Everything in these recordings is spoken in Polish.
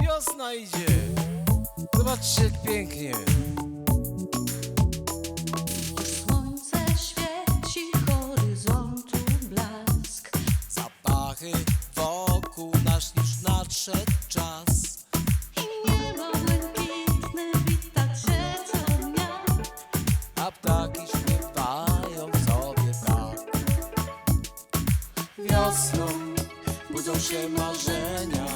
wiosna idzie. Zobaczcie pięknie. Słońce świeci, horyzontu blask. Zapachy wokół nas już nadszedł czas. I niebo błękitne wita się co dnia. A ptaki śpiewają sobie tak. Wiosną budzą się marzenia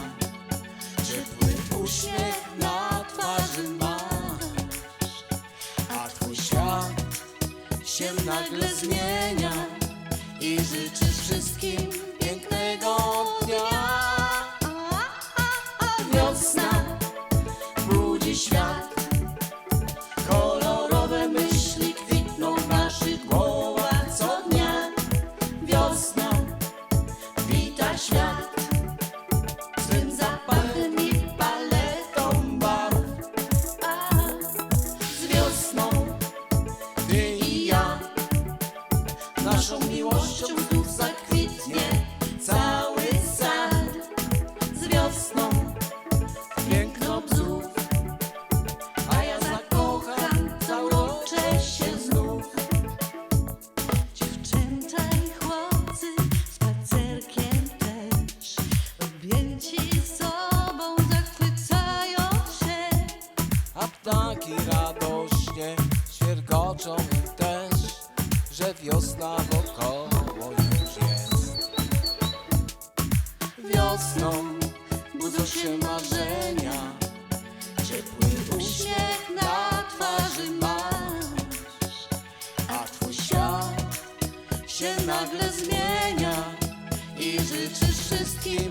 Ciepły uśmiech na twarzy masz. A twój świat się nagle zmienia I życzysz wszystkim pięknego dnia. ptaki radośnie świergoczą też, że wiosna wokoło już jest. Wiosną budzą się marzenia, ciepły uśmiech na twarzy masz, a twój świat się nagle zmienia i życzysz wszystkim